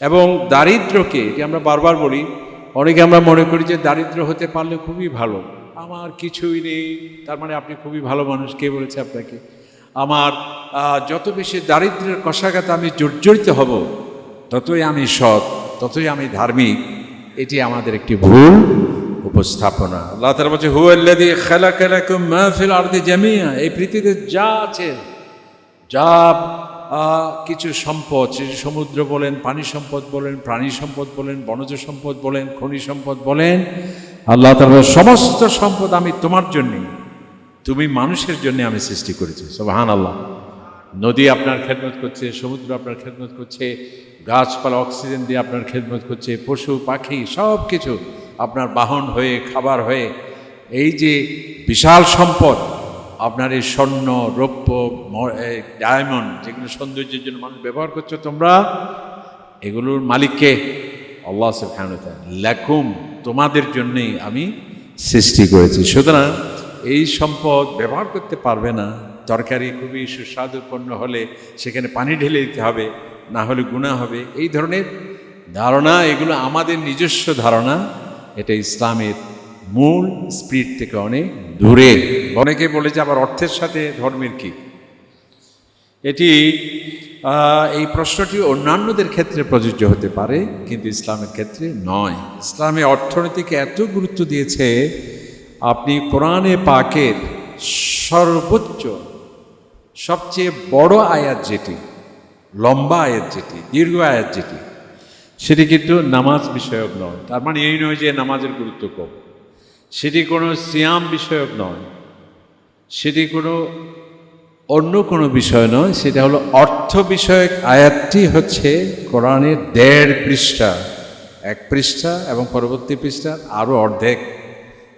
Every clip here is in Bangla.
এবং দারিদ্রকে, এটি আমরা বারবার বলি, অনেকে আমরা মনে করি যে দারিদ্র হতে পারলে খুবই ভালো। আমার কিছুই নেই, তার মানে আপনি খুবই ভালো মানুষ, কে বলেছে আপনাকে? আমার যত বেশি দারিদ্রের কষাঘাতে আমি জর্জরিত হব, ততই আমি সৎ, ততই আমি ধার্মিক, এটি আমাদের একটি ভুল উপস্থাপনা। আল্লাহ তালা বলছে হুয়াল্লাদি খেলা খেলা মাহফিল আর্দে জামিয়া এই পৃথিবীতে যা আছে, যা কিছু সম্পদ সেটি সমুদ্র বলেন, পানি সম্পদ বলেন, প্রাণী সম্পদ বলেন, বনজ সম্পদ বলেন, খনি সম্পদ বলেন, আল্লাহ তাআলা সমস্ত সম্পদ আমি তোমার জন্যে তুমি মানুষের জন্য আমি সৃষ্টি করেছি সোহান আল্লাহ নদী আপনার খেদমত করছে, সমুদ্র আপনার খেদমত করছে, গাছপালা অক্সিজেন দিয়ে আপনার খেদমত করছে, পশু, পাখি সব কিছু আপনার বাহন হয়ে, খাবার হয়ে, এই যে বিশাল সম্পদ আপনার এই স্বর্ণ, রৌপ্য ডায়মন্ড যেগুলো সৌন্দর্যের জন্য মানুষ ব্যবহার করছ, তোমরা এগুলোর মালিককে আল্লাহ ওয়া তাআলা। তোমাদের জন্যেই আমি সৃষ্টি করেছি। সুতরাং এই সম্পদ ব্যবহার করতে পারবে না। তরকারি খুবই সুস্বাদুপূর্ণ হলে সেখানে পানি ঢেলে দিতে হবে, না হলে গুণা হবে। এই ধরনের ধারণা, এগুলো আমাদের নিজস্ব ধারণা। এটা ইসলামের মূল স্পিরিট থেকে অনেক দূরে। অনেকে বলে যে আবার অর্থের সাথে ধর্মের কী? এটি এই প্রশ্নটি অন্যান্যদের ক্ষেত্রে প্রযোজ্য হতে পারে, কিন্তু ইসলামের ক্ষেত্রে নয়। ইসলামে অর্থনীতিকে এত গুরুত্ব দিয়েছে, আপনি কোরআনে পাকের সর্বোচ্চ, সবচেয়ে বড় আয়াত যেটি, লম্বা আয়াত যেটি, দীর্ঘ আয়াত যেটি, সেটি কিন্তু নামাজ বিষয়ক নয়। তার মানে এই নয় যে নামাজের গুরুত্ব কম। সেটি কোনো সিয়াম বিষয়ক নয়। সেটি কোনো অন্য কোনো বিষয় নয়, সেটা হলো অর্থ বিষয়ক আয়াতটি হচ্ছে কোরআনের দেড় পৃষ্ঠা, এক পৃষ্ঠা এবং পরবর্তী পৃষ্ঠা আরও অর্ধেক।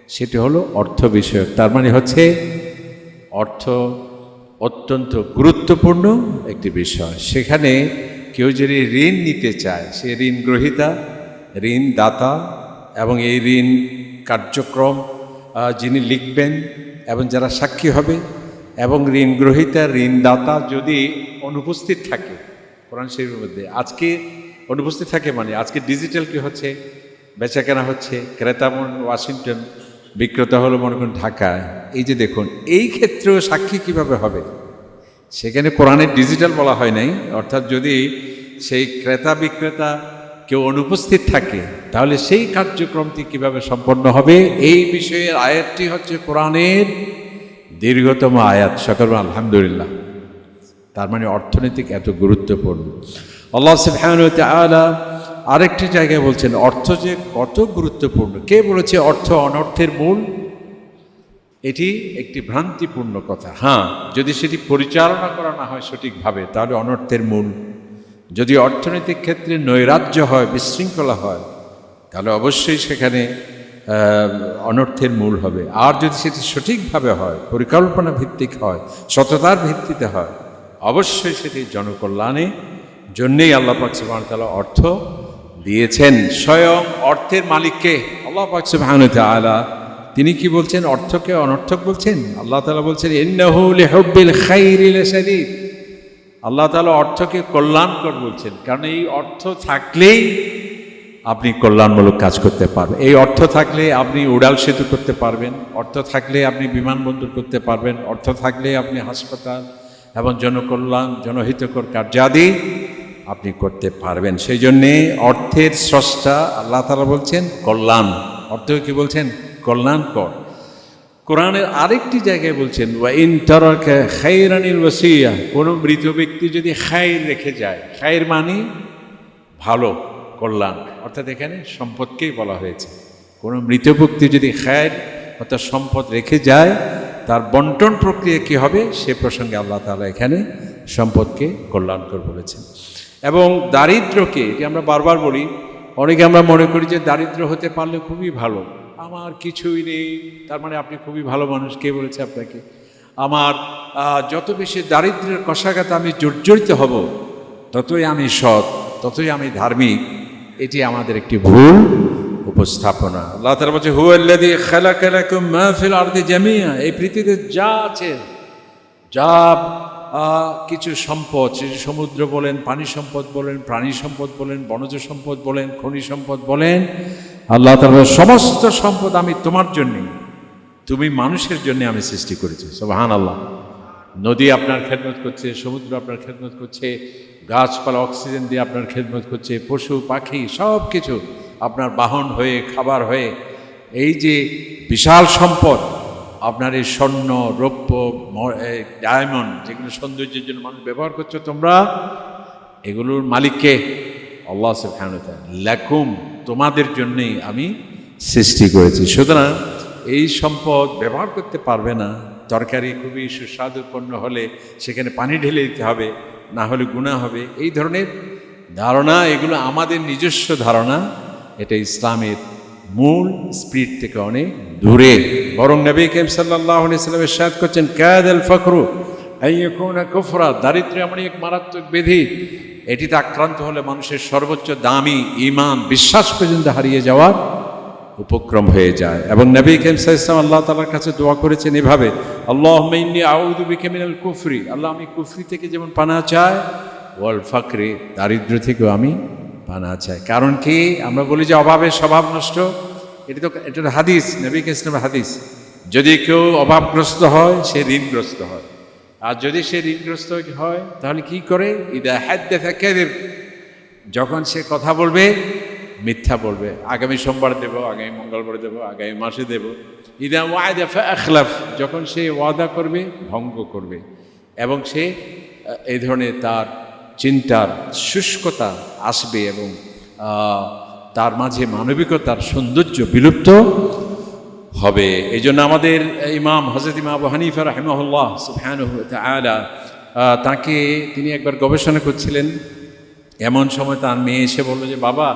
সেটি হলো অর্থ বিষয়ক, তার মানে হচ্ছে অর্থ অত্যন্ত গুরুত্বপূর্ণ একটি বিষয়। সেখানে কেউ যদি ঋণ নিতে চায়, সে ঋণ গ্রহীতা, ঋণ দাতা এবং এই ঋণ কার্যক্রম যিনি লিখবেন এবং যারা সাক্ষী হবে এবং ঋণ গ্রহীতা ঋণদাতা যদি অনুপস্থিত থাকে, কোরআন শরীফের মধ্যে, আজকে অনুপস্থিত থাকে মানে আজকে ডিজিটাল কি হচ্ছে? বেচাকেনা হচ্ছে, ক্রেতা মনে, ওয়াশিংটন, বিক্রেতা হলো মনে করুন ঢাকায়। এই যে দেখুন, এই ক্ষেত্রেও সাক্ষী কীভাবে হবে? সেখানে কোরআনের ডিজিটাল বলা হয় নাই, অর্থাৎ যদি সেই ক্রেতা বিক্রেতা কেউ অনুপস্থিত থাকে, তাহলে সেই কার্যক্রমটি কীভাবে সম্পন্ন হবে? এই বিষয়ের আয়াতটি হচ্ছে কোরআনের দীর্ঘতম আয়াত। সকল আলহামদুলিল্লাহ। তার মানে অর্থনৈতিক এত গুরুত্বপূর্ণ। আল্লাহ সুবহানাহু ওয়া তাআলা আরেকটি জায়গায় বলছেন, অর্থ যে কত গুরুত্বপূর্ণ। কে বলেছে অর্থ অনর্থের মূল? এটি একটি ভ্রান্তিপূর্ণ কথা। হ্যাঁ যদি সেটি পরিচালনা করা না হয় সঠিকভাবে, তাহলে অনর্থের মূল যদি অর্থনৈতিক ক্ষেত্রে নৈরাজ্য হয়, বিশৃঙ্খলা হয়, তাহলে অবশ্যই সেখানে অনর্থের মূল হবে। আর যদি সেটি সঠিকভাবে হয়, পরিকল্পনা ভিত্তিক হয়, সততার ভিত্তিতে হয়, অবশ্যই সেটি জনকল্যাণে জন্যেই আল্লাহ পাক সুবহানাহু ওয়া তাআলা অর্থ দিয়েছেন। স্বয়ং অর্থের মালিককে আল্লাহ পাক সুবহানাহু ওয়া তাআলা, তিনি কি বলছেন? অর্থকে অনর্থক বলছেন? আল্লাহ তাআলা বলছেন, ইন্নাহু লিহুব্বিল খাইরি লাশাদীদ। আল্লাহ তাআলা অর্থকে কল্যাণকর বলছেন। কারণ এই অর্থ থাকলেই আপনি কল্যাণমূলক কাজ করতে পারবেন। এই অর্থ থাকলে আপনি উড়াল সেতু করতে পারবেন। অর্থ থাকলে আপনি বিমানবন্দর করতে পারবেন। অর্থ থাকলে আপনি হাসপাতাল এবং জনকল্যাণ, জনহিতকর কার্যাদি আপনি করতে পারবেন। সেই জন্যে অর্থের স্রষ্টা আল্লাহ তালা বলছেন, কল্যাণ। অর্থ কি বলছেন? কল্যাণকর। কোরআনের আরেকটি জায়গায় বলছেন খাইরানিল ওয়াসিয়া কোনো মৃত ব্যক্তি যদি খায়ের রেখে যায়, খায়ের মানে ভালো, কল্যাণ। অর্থাৎ এখানে সম্পদকেই বলা হয়েছে। কোনো মৃত ব্যক্তি যদি খায়ের অর্থাৎ সম্পদ রেখে যায়, তার বন্টন প্রক্রিয়া কী হবে? সে প্রসঙ্গে আল্লাহ তালা এখানে সম্পদকে কল্যাণকর বলেছেন। এবং দারিদ্রকে, এটি আমরা বারবার বলি, অনেকে আমরা মনে করি যে দারিদ্র হতে পারলে খুবই ভালো। আমার কিছুই নেই। তার মানে আপনি খুবই ভালো মানুষ। কে বলেছে আপনাকে? আমার যত বেশি দারিদ্রের কষাঘাতে আমি জর্জরিত হব, ততই আমি সৎ, ততই আমি ধার্মিক। এটি আমাদের একটি ভুল উপস্থাপনা। আল্লাহ তাআলা বলছে হুয়াল্লাযী খালাকা লাকুম মা ফিল আরদি জামিয়া এই পৃথিবীতে যা আছে, যা কিছু সম্পদ সেটি সমুদ্র বলেন, পানি সম্পদ বলেন, প্রাণী সম্পদ বলেন, বনজ সম্পদ বলেন, খনি সম্পদ বলেন আল্লাহ তাআলা সমস্ত সম্পদ আমি তোমার জন্যে তুমি মানুষের জন্য আমি সৃষ্টি করেছি। সোহান আল্লাহ নদী আপনার খেদমত করছে, সমুদ্র আপনার খেদমত করছে, গাছপালা, অক্সিজেন দিয়ে আপনার খেদমত করছে, পশু, পাখি সব কিছু আপনার বাহন হয়ে, খাবার হয়ে। এই যে বিশাল সম্পদ, আপনার এই স্বর্ণ, রৌপ্য ডায়মন্ড যেগুলো সৌন্দর্যের জন্য মানুষ ব্যবহার করছ তোমরা, এগুলোর মালিককে আল্লাহ তাআলা, লাকুম তোমাদের জন্যই আমি সৃষ্টি করেছি। সুতরাং এই সম্পদ ব্যবহার করতে পারবে না। তরকারি খুবই সুস্বাদুপূর্ণ হলে সেখানে পানি ঢেলে দিতে হবে না হলে গুণা হবে। এই ধরনের ধারণা এগুলো আমাদের নিজস্ব ধারণা। এটা ইসলামের মূল স্পিরিট থেকে অনেক দূরে। বরং নবী কেম সাল্লাহ সাল্লামের সাদ করছেন কাদ আল ফখরু আইয়কুনা কুফরা। দারিদ্র্য এমন এক মারাত্মক ব্যাধি এটিতে আক্রান্ত হলে মানুষের সর্বোচ্চ দামি ইমান বিশ্বাস পর্যন্ত হারিয়ে যাওয়ার উপক্রম হয়ে যায়। এবং নবী কেম সাইসলাম আল্লাহ তালার কাছে দোয়া করেছেন এভাবে আল্লাহ মেইনি আউদু বিকেমিনাল কুফরি। আল্লাহ, আমি কুফরি থেকে যেমন পানা চাই, ওয়াল ফাকরে, দারিদ্র থেকেও আমি পানা চাই। কারণ কি? আমরা বলি যে অভাবের স্বভাব নষ্ট। এটি তো এটা হাদিস, নবী ইসলামের হাদিস। যদি কেউ অভাবগ্রস্ত হয়, সে ঋণগ্রস্ত হয়। আর যদি সে ঋণগ্রস্ত হয়, তাহলে কি করে? ইদা হ্যাদ দেখা যখন সে কথা বলবে, মিথ্যা বলবে। আগামী সোমবার দেব, আগামী মঙ্গলবার দেব, আগামী মাসে দেব। ইদা ওয়াদা আখলাফ। যখন সে ওয়াদা করবে, ভঙ্গ করবে। এবং সে এই ধরনের তার চিন্তার শুষ্কতা আসবে এবং তার মাঝে মানবিকতার সৌন্দর্য বিলুপ্ত হবে। এই জন্য আমাদের ইমাম হজরত ইমাম হানিফা রাহিমাহুল্লাহ তাআলা তাকে তিনি একবার গবেষণা করছিলেন। এমন সময় তার মেয়ে এসে বলল যে, বাবা,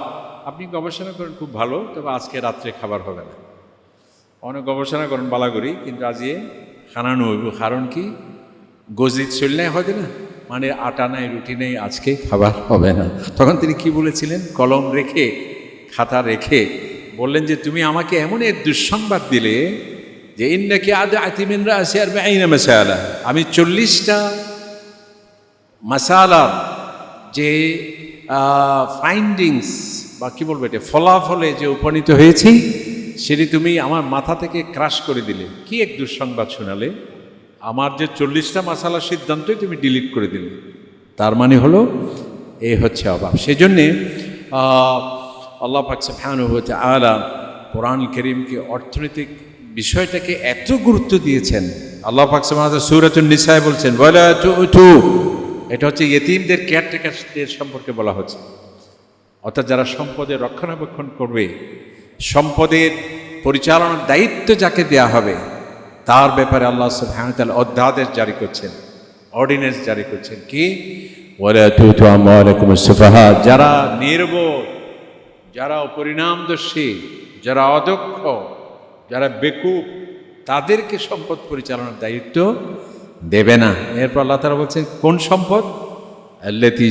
আপনি গবেষণা করেন, খুব ভালো, তবে আজকে রাত্রে খাবার হবে না। অনেক গবেষণা করেন বালাগুড়ি, কিন্তু আজকে খানানো হইব কারণ কি? গজিত চললে হবে না? মানে আটা নাই, রুটি নেই, আজকে খাবার হবে না। তখন তিনি কি বলেছিলেন? কলম রেখে, খাতা রেখে বললেন যে, তুমি আমাকে এমন এক দুঃসংবাদ দিলে যে, ইন্নাকি আদ আতিমিনরা আছে আর আইনা মেসালা। আমি চল্লিশটা মাসালার যে ফাইন্ডিংস বা কী বলব এটা, ফলাফলে যে উপনীত হয়েছি, সেটি তুমি আমার মাথা থেকে ক্রাশ করে দিলে। কি এক দুঃসংবাদ শোনালে? আমার যে চল্লিশটা মাসালার সিদ্ধান্তই তুমি ডিলিট করে দিলে। তার মানে হলো এই হচ্ছে অভাব। সেজন্যে আল্লাহ পাকসে ফ্যানু হচ্ছে কোরআন করিমকে অর্থনৈতিক বিষয়টাকে এত গুরুত্ব দিয়েছেন। আল্লাহ পাকসে সুরাতুল নিসায় বলছেন বলা টু এটা হচ্ছে ইয়েতিমদের কেয়ারটেকারদের সম্পর্কে বলা হচ্ছে। অর্থাৎ যারা সম্পদের রক্ষণাবেক্ষণ করবে, সম্পদের পরিচালনার দায়িত্ব যাকে দেয়া হবে, তার ব্যাপারে আল্লাহ সুবহানাহু অধ্যাদেশ জারি করছেন, অর্ডিন্যান্স জারি করছেন কি? যারা নির্বোধ যারা অপরিণামদর্শী, যারা অদক্ষ, যারা বেকুব, তাদেরকে সম্পদ পরিচালনার দায়িত্ব দেবে না। এরপর আল্লাহ তারা বলছেন, কোন সম্পদ? আল্লাতি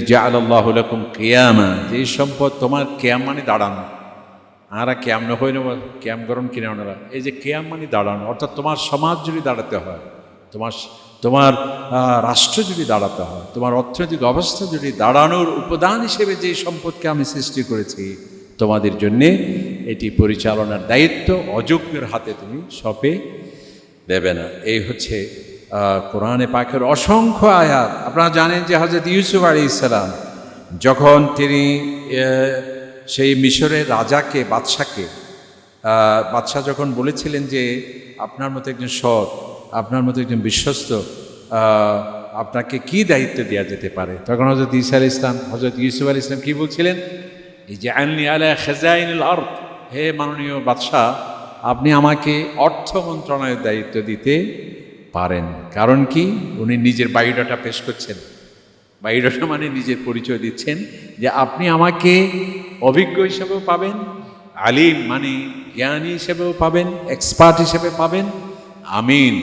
লাকুম কিয়ামা। যে সম্পদ তোমার কিয়াম মানে দাঁড়ানো। আরা ক্যাম না হই নেব ক্যাম গরম কিনে ওনারা। এই যে ক্যাম মানে দাঁড়ানো, অর্থাৎ তোমার সমাজ যদি দাঁড়াতে হয়, তোমার তোমার রাষ্ট্র যদি দাঁড়াতে হয়, তোমার অর্থনৈতিক অবস্থা যদি দাঁড়ানোর উপাদান হিসেবে যে সম্পদকে আমি সৃষ্টি করেছি তোমাদের জন্যে এটি পরিচালনার দায়িত্ব। অযোগ্যের হাতে তুমি সপে দেবে না। এই হচ্ছে কোরআনে পাখের অসংখ্য আয়াত। আপনারা জানেন যে হজরত ইউসুফ আলী ইসলাম যখন তিনি সেই মিশরের রাজাকে, বাদশাকে বাদশাহ যখন বলেছিলেন যে, আপনার মতো একজন সৎ, আপনার মতো একজন বিশ্বস্ত আপনাকে কি দায়িত্ব দেওয়া যেতে পারে? তখন হজরত ইসা আল ইসলাম হজরত ইউসুফ আল ইসলাম কি বলছিলেন? আইনলি আলা খেজাইনুল আর্থ হে মাননীয় বাদশাহ, আপনি আমাকে অর্থ মন্ত্রণালয়ের দায়িত্ব দিতে পারেন। কারণ কি? উনি নিজের বায়োডাটা পেশ করছেন। বায়োডাটা মানে নিজের পরিচয় দিচ্ছেন যে আপনি আমাকে অভিজ্ঞ হিসেবেও পাবেন, আলিম মানে জ্ঞানী হিসেবেও পাবেন, এক্সপার্ট হিসেবে পাবেন, আমিন,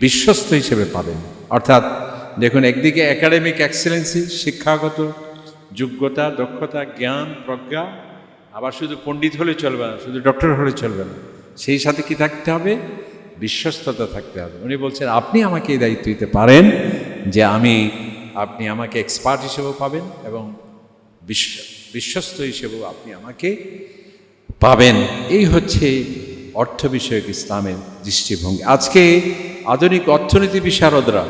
বিশ্বস্ত হিসেবে পাবেন। অর্থাৎ দেখুন, একদিকে একাডেমিক এক্সেলেন্সি, শিক্ষাগত যোগ্যতা, দক্ষতা, জ্ঞান, প্রজ্ঞা, আবার শুধু পণ্ডিত হলে চলবে না, শুধু ডক্টর হলে চলবে না। সেই সাথে কি থাকতে হবে? বিশ্বস্ততা থাকতে হবে। উনি বলছেন, আপনি আমাকে এই দায়িত্ব দিতে পারেন যে আমি, আপনি আমাকে এক্সপার্ট হিসেবেও পাবেন এবং বিশ্ব বিশ্বস্ত হিসেবেও আপনি আমাকে পাবেন। এই হচ্ছে অর্থ বিষয়ক ইসলামের দৃষ্টিভঙ্গি। আজকে আধুনিক অর্থনীতি বিশারদরা,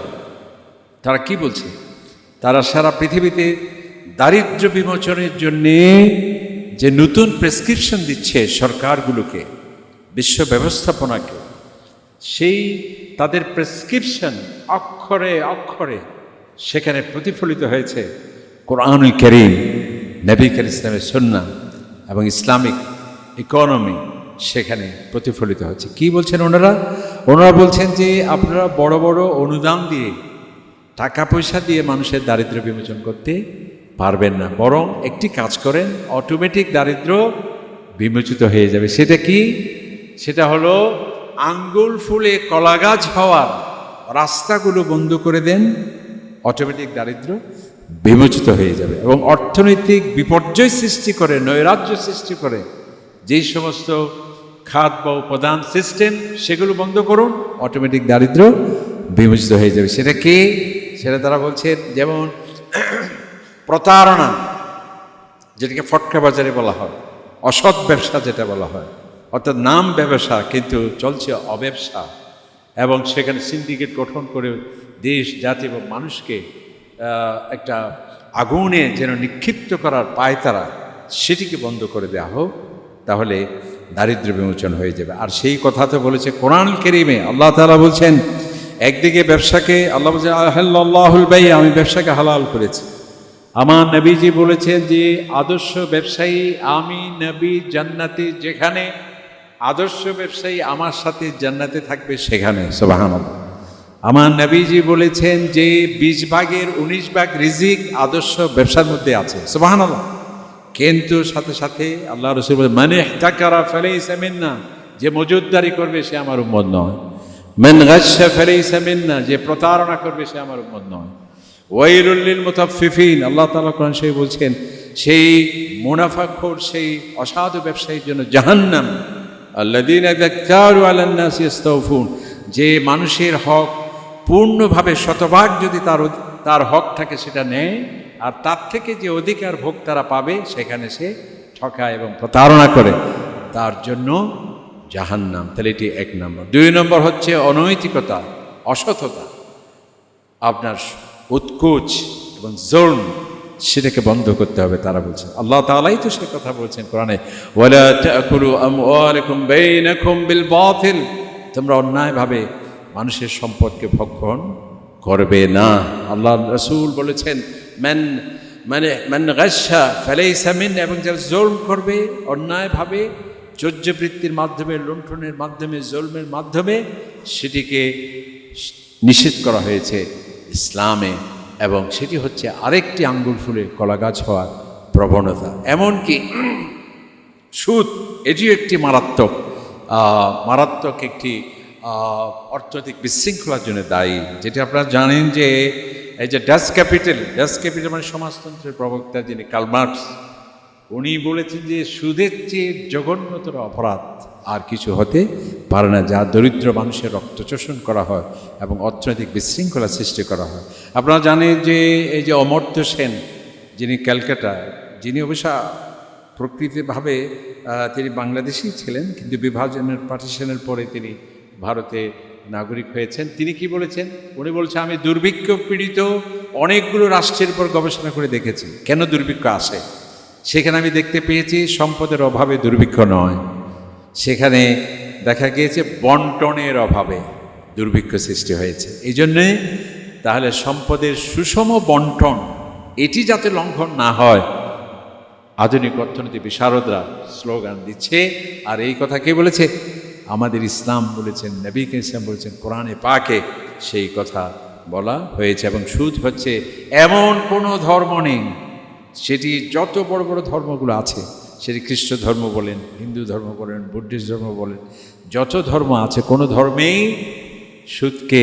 তারা কি বলছে? তারা সারা পৃথিবীতে দারিদ্র্য বিমোচনের জন্যে যে নতুন প্রেসক্রিপশন দিচ্ছে সরকারগুলোকে, বিশ্ব ব্যবস্থাপনাকে, সেই তাদের প্রেসক্রিপশন অক্ষরে অক্ষরে সেখানে প্রতিফলিত হয়েছে কোরআনুল করিম, নবী করিম ইসলামের সন্না এবং ইসলামিক ইকোনমি সেখানে প্রতিফলিত হচ্ছে। কি বলছেন ওনারা? ওনারা বলছেন যে আপনারা বড় বড় অনুদান দিয়ে টাকা পয়সা দিয়ে মানুষের দারিদ্র্য বিমোচন করতে পারবেন না। বরং একটি কাজ করেন অটোমেটিক দারিদ্র বিমোচিত হয়ে যাবে। সেটা কি? সেটা হলো আঙ্গুল ফুলে কলাগাছ হওয়ার রাস্তাগুলো বন্ধ করে দেন অটোমেটিক দারিদ্র্য বিমোচিত হয়ে যাবে এবং অর্থনৈতিক বিপর্যয় সৃষ্টি করে, নৈরাজ্য সৃষ্টি করে, যেই সমস্ত খাত বা উপাদান সিস্টেম সেগুলো বন্ধ করুন অটোমেটিক দারিদ্র্য বিমোচিত হয়ে যাবে। সেটা কি? সেটা তারা বলছেন, যেমন প্রতারণা, যেটাকে ফটকা বাজারে বলা হয়, অসৎ ব্যবসা যেটা বলা হয়, অর্থাৎ নাম ব্যবসা কিন্তু চলছে অব্যবসা এবং সেখানে সিন্ডিকেট গঠন করে দেশ, জাতি এবং মানুষকে একটা আগুনে যেন নিক্ষিপ্ত করার পায়তারা সেটিকে বন্ধ করে দেওয়া হোক, তাহলে দারিদ্র্য বিমোচন হয়ে যাবে। আর সেই কথা তো বলেছে কোরআন কেরিমে, আল্লাহ তালা বলছেন, একদিকে ব্যবসাকে, আল্লাহ বলছে আল্লাহুল বাই আমি ব্যবসাকে হালাল করেছি। আমার নবীজি বলেছেন যে, আদর্শ ব্যবসায়ী আমি নবী জান্নাতে যেখানে, আদর্শ ব্যবসায়ী আমার সাথে জান্নাতে থাকবে সেখানে সোবাহান আমার নবীজি বলেছেন যে, বিশ ভাগের উনিশ ভাগ রিজিক আদর্শ ব্যবসার মধ্যে আছে সোবাহান কিন্তু সাথে সাথে আল্লাহ রসুল মানে টাকারা ফেলে ইসামিন না যে মজুদদারি করবে সে আমার উম্মত নয়। মেন গাছা ফেলে ইসামিন না যে প্রতারণা করবে সে আমার উম্মত নয়। ওয়াইরুল্লিল মুতাফিফিন আল্লাহ তালা কোরআন সেই বলছেন, সেই মুনাফাখোর, সেই অসাধু ব্যবসায়ীর জন্য জাহান্নাম। আল্লাদিন যে মানুষের হক পূর্ণভাবে শতভাগ যদি তার তার হক থাকে সেটা নেয়, আর তার থেকে যে অধিকার ভোগ তারা পাবে, সেখানে সে ঠকায় এবং প্রতারণা করে। তার জন্য জাহান্নাম। তাহলে এটি এক নম্বর। দুই নম্বর হচ্ছে অনৈতিকতা, অসততা। আপনার উৎকোচ এবং জোন সেটাকে বন্ধ করতে হবে, তারা বলছেন। আল্লাহ তাআলাই তো সে কথা বলছেন কোরআনে তোমরা অন্যায়ভাবে মানুষের সম্পদকে ভক্ষণ করবে না। আল্লাহ রসুল বলেছেন ম্যান মানে মান গাসা ফালাইসা মিন, এবং যারা জোল করবে, অন্যায়ভাবে চর্যবৃত্তির মাধ্যমে, লুণ্ঠনের মাধ্যমে, জোলমের মাধ্যমে সেটিকে নিষেধ করা হয়েছে। ইসলামে এবং সেটি হচ্ছে আরেকটি আঙ্গুল ফুলে কলা গাছ হওয়ার প্রবণতা। এমনকি সুদ, এটিও একটি মারাত্মক মারাত্মক একটি অর্থনৈতিক বিশৃঙ্খলার জন্য দায়ী। যেটি আপনারা জানেন যে এই যে ডাস ক্যাপিটাল ডাস ক্যাপিটাল মানে সমাজতন্ত্রের প্রবক্তা যিনি কালমার্কস উনি বলেছেন যে সুদের চেয়ে জঘন্যতর অপরাধ আর কিছু হতে পারে না, যা দরিদ্র মানুষের রক্তচোষণ করা হয় এবং অর্থনৈতিক বিশৃঙ্খলা সৃষ্টি করা হয়। আপনারা জানেন যে এই যে অমর্ত্য সেন, যিনি ক্যালকাটা, যিনি অবশ্য প্রকৃতিভাবে তিনি বাংলাদেশি ছিলেন, কিন্তু বিভাজনের পার্টিশনের পরে তিনি ভারতে নাগরিক হয়েছেন। তিনি কি বলেছেন? উনি বলছেন আমি দুর্ভিক্ষ পীড়িত অনেকগুলো রাষ্ট্রের উপর গবেষণা করে দেখেছি। কেন দুর্ভিক্ষ আসে? সেখানে আমি দেখতে পেয়েছি সম্পদের অভাবে দুর্ভিক্ষ নয়। সেখানে দেখা গিয়েছে বন্টনের অভাবে দুর্ভিক্ষ সৃষ্টি হয়েছে। এই জন্যে তাহলে সম্পদের সুষম বন্টন, এটি যাতে লঙ্ঘন না হয়, আধুনিক অর্থনীতি বিশারদরা স্লোগান দিচ্ছে। আর এই কথা কে বলেছে? আমাদের ইসলাম বলেছেন, নবী ইসলাম বলেছেন, কোরআনে পাকে সেই কথা বলা হয়েছে এবং সুদ হচ্ছে এমন কোনো ধর্ম নেই সেটি যত বড় বড় ধর্মগুলো আছে, সেটি খ্রিস্ট ধর্ম বলেন, হিন্দু ধর্ম বলেন, বুদ্ধিস্ট ধর্ম বলেন, যত ধর্ম আছে, কোনো ধর্মেই সুদকে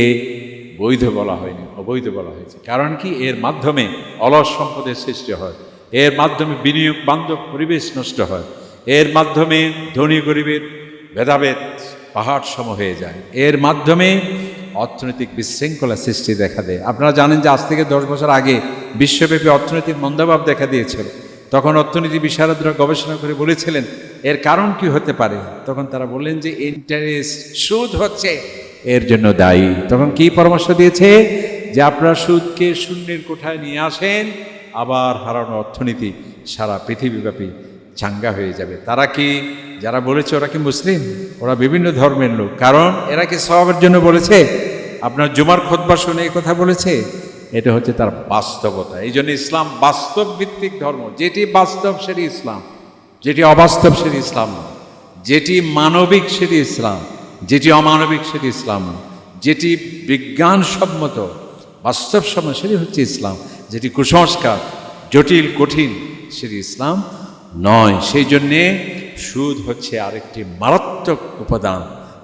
বৈধ বলা হয়নি, অবৈধ বলা হয়েছে। কারণ কি? এর মাধ্যমে অলস সম্পদের সৃষ্টি হয়, এর মাধ্যমে বিনিয়োগ, বান্ধব পরিবেশ নষ্ট হয়, এর মাধ্যমে ধনী গরিবের ভেদাভেদ পাহাড় সম হয়ে যায়, এর মাধ্যমে অর্থনৈতিক বিশৃঙ্খলা সৃষ্টি দেখা দেয়। আপনারা জানেন যে আজ থেকে দশ বছর আগে বিশ্বব্যাপী অর্থনৈতিক মন্দাভাব দেখা দিয়েছিল। তখন অর্থনীতি বিশারদরা গবেষণা করে বলেছিলেন, এর কারণ কি হতে পারে? তখন তারা বললেন যে ইন্টারেস্ট সুদ হচ্ছে, এর জন্য দায়ী। তখন কি পরামর্শ দিয়েছে? যে আপনারা সুদকে শূন্যের কোঠায় নিয়ে আসেন, আবার হারানো অর্থনীতি সারা পৃথিবীব্যাপী চাঙ্গা হয়ে যাবে। তারা কি, যারা বলেছে ওরা কি মুসলিম? ওরা বিভিন্ন ধর্মের লোক। কারণ এরা কি সবের জন্য বলেছে? আপনার জুমার খোদবা শুনে এই কথা বলেছে? এটা হচ্ছে তার বাস্তবতা। এই জন্য ইসলাম বাস্তব ভিত্তিক ধর্ম। যেটি বাস্তব সেটি ইসলাম। যেটি অবাস্তব সেটি ইসলাম। যেটি মানবিক সেটি ইসলাম। যেটি অমানবিক সেটি ইসলাম। যেটি বিজ্ঞানসম্মত, বাস্তবসম্মত সেটি হচ্ছে ইসলাম। যেটি কুসংস্কার, জটিল, কঠিন, সেটি ইসলাম। নয়। সেই জন্যে সুদ হচ্ছে আরেকটি মারাত্মক উপাদান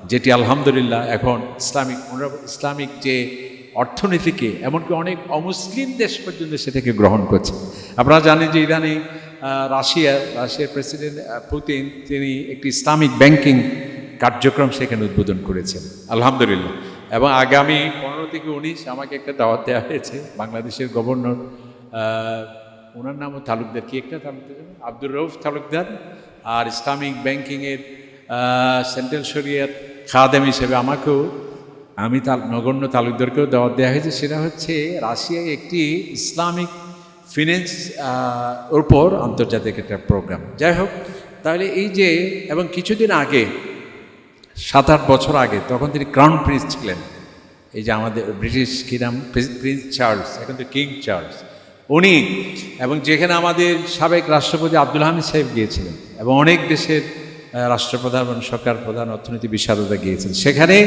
যেটি আলহামদুলিল্লাহ এখন ইসলামিক ইসলামিক যে অর্থনীতিকে এমনকি অনেক অমুসলিম দেশ পর্যন্ত সেটাকে গ্রহণ করছে। আপনারা জানেন যে আহ, রাশিয়া রাশিয়ার প্রেসিডেন্ট পুতিন তিনি একটি ইসলামিক ব্যাংকিং কার্যক্রম সেখানে উদ্বোধন করেছেন। আলহামদুলিল্লাহ। এবং আগামী পনেরো থেকে উনিশ আমাকে একটা দাওয়াত দেওয়া হয়েছে বাংলাদেশের গভর্নর ওনার নামও তালুকদার, কি একটা তালুকদার? আব্দুর রৌফ তালুকদার আর ইসলামিক ব্যাংকিংয়ের সেন্ট্রাল শরিয়ার খাদেম হিসেবে আমাকেও, আমি তাল, নগণ্য তালুকদারকেও দাওয়াত দেওয়া হয়েছে। সেটা হচ্ছে রাশিয়ায় একটি ইসলামিক ফিন্যান্স উপর আন্তর্জাতিক একটা প্রোগ্রাম। যাই হোক, তাহলে এই যে, এবং কিছুদিন আগে সাত আট বছর আগে, তখন তিনি ক্রাউন প্রিন্স ছিলেন। এই যে আমাদের ব্রিটিশ কিরাম প্রিন্স চার্লস, এখন তো কিং চার্লস। উনি এবং যেখানে আমাদের সাবেক রাষ্ট্রপতি আব্দুল হামিদ সাহেব গিয়েছিলেন এবং অনেক দেশের রাষ্ট্রপ্রধান এবং সরকার প্রধান অর্থনীতি বিশারদা গিয়েছেন, সেখানে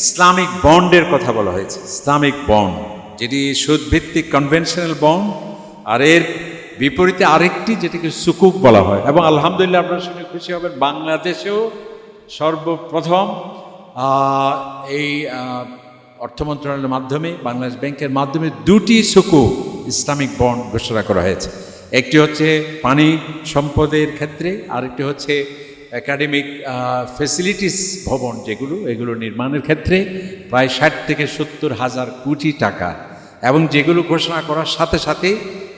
ইসলামিক বন্ডের কথা বলা হয়েছে, ইসলামিক বন্ড, যেটি সুদভিত্তিক কনভেনশনাল বন্ড, আর এর বিপরীতে আরেকটি যেটিকে সুকুক বলা হয়, এবং আলহামদুলিল্লাহ আপনারা শুনে খুশি হবেন, বাংলাদেশেও সর্বপ্রথম এই অর্থ মন্ত্রণালয়ের মাধ্যমে, বাংলাদেশ ব্যাংকের মাধ্যমে দুটি সুকু ইসলামিক বন্ড ঘোষণা করা হয়েছে। একটি হচ্ছে পানি সম্পদের ক্ষেত্রে, আরেকটি হচ্ছে একাডেমিক ফেসিলিটিস ভবন যেগুলো, এগুলো নির্মাণের ক্ষেত্রে প্রায় ষাট থেকে সত্তর হাজার কোটি টাকা। এবং যেগুলো ঘোষণা করার সাথে সাথে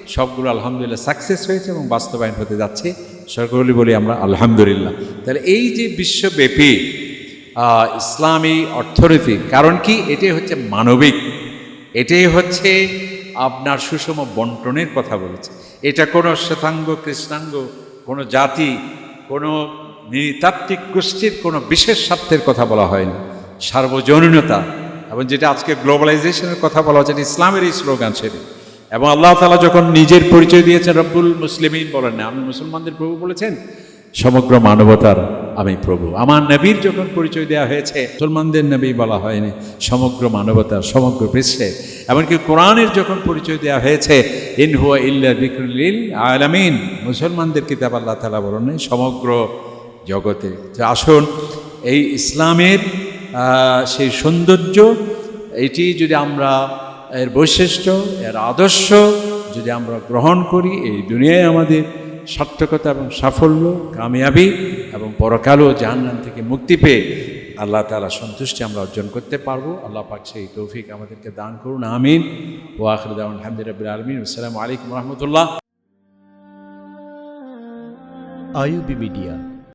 সবগুলো আলহামদুলিল্লাহ সাকসেস হয়েছে এবং বাস্তবায়ন হতে যাচ্ছে। সকলে বলি আমরা আলহামদুলিল্লাহ। তাহলে এই যে বিশ্বব্যাপী ইসলামী অর্থনীতি, কারণ কি? এটাই হচ্ছে মানবিক। এটাই হচ্ছে আপনার সুষম বন্টনের কথা বলেছে। এটা কোনো শ্বেতাঙ্গ কৃষ্ণাঙ্গ, কোনো জাতি, কোনো নৃতাত্ত্বিক গোষ্ঠীর কোনো বিশেষ স্বার্থের কথা বলা হয়নি। সার্বজনীনতা এবং যেটা আজকে গ্লোবালাইজেশনের কথা বলা হচ্ছে ইসলামের এই স্লোগান সেটি এবং আল্লাহ তালা যখন নিজের পরিচয় দিয়েছেন, রব্বুল মুসলিমিন বলেন না, আমি মুসলমানদের প্রভু বলেছেন সমগ্র মানবতার আমি প্রভু। আমার নবীর যখন পরিচয় দেওয়া হয়েছে, মুসলমানদের নবী বলা হয়নি, সমগ্র মানবতার, সমগ্র বিশ্বে এমনকি কোরআনের যখন পরিচয় দেওয়া হয়েছে, ইন হুয়া ইল্লা বিকরুলিল আলামিন, মুসলমানদের কিতাব আল্লাহ তালা বলেন সমগ্র জগতে। তো আসুন, এই ইসলামের সেই সৌন্দর্য, এটি যদি আমরা এর বৈশিষ্ট্য, এর আদর্শ যদি আমরা গ্রহণ করি, এই দুনিয়ায় আমাদের সার্থকতা এবং সাফল্য, কামিয়াবি এবং পরকালও জাহান্নাম থেকে মুক্তি পেয়ে আল্লাহ তালা সন্তুষ্টি আমরা অর্জন করতে পারব। আল্লাহ পাক সেই তৌফিক আমাদেরকে দান করুন, আমিন। ও আখরুদ্দাহ আলহামদুলিল্লাহ আলমিন। আসসালামু আলাইকুম রহমতুল্লাহ। IUB media